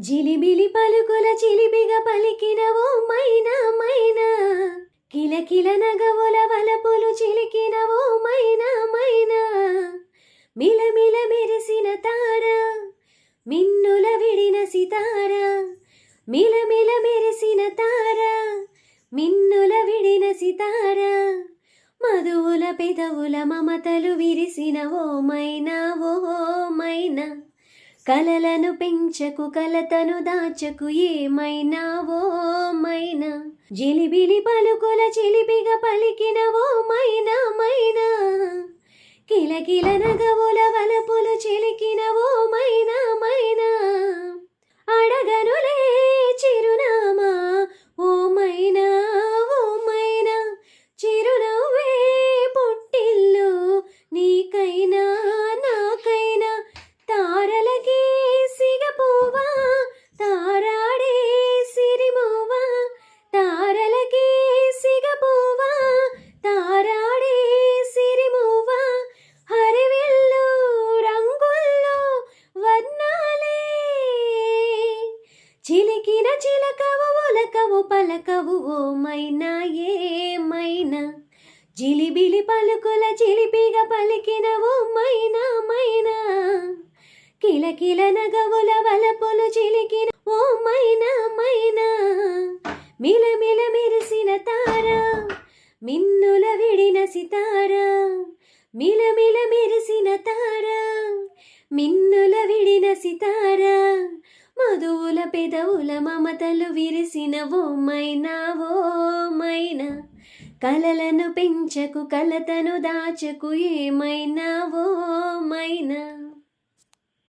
జిలిబిలి పలుకుల చిలిబిగా పలికిన ఓ మైనా మైనా. కిలకిల నగవుల వలపులు చిలికిన ఓ మైనా మైనా. మిలమిల మెరిసిన తార మిన్నుల విడిన సితార. మిలమిల మెరిసిన తార మిన్నుల విడిన సితార. మధువుల పెదవుల మమతలు విరిసిన ఓ మైనా ఓ మైనా. కలలను పెంచకు కలతను దాచకు ఏమైనా? ఓ మైనా. జిలిబిలి పలుకుల చిలిపిగా పలికిన ఓ మైనా మైనా. కిలకిల నగవుల చిలకవు ఒలకవు పలకవు ఓ మైనా ఏమైనా జిలిబిలి పలుకుల చిలిపిగా పలికిన ఓ మైనా మైనా. కిలకిల నగవుల వలపులు చిలికిన ఓ మైనా మైనా. మిలమిల మెరిసిన తార మిన్నుల విడిన సితార. మిలమిల మెరిసిన తార మిన్నుల విడిన కలవుల మమతలు విరిసిన ఓమైనా మైనా. కలలను పెంచకు కలతను దాచకు ఏమైనా ఓమైనా మైనా.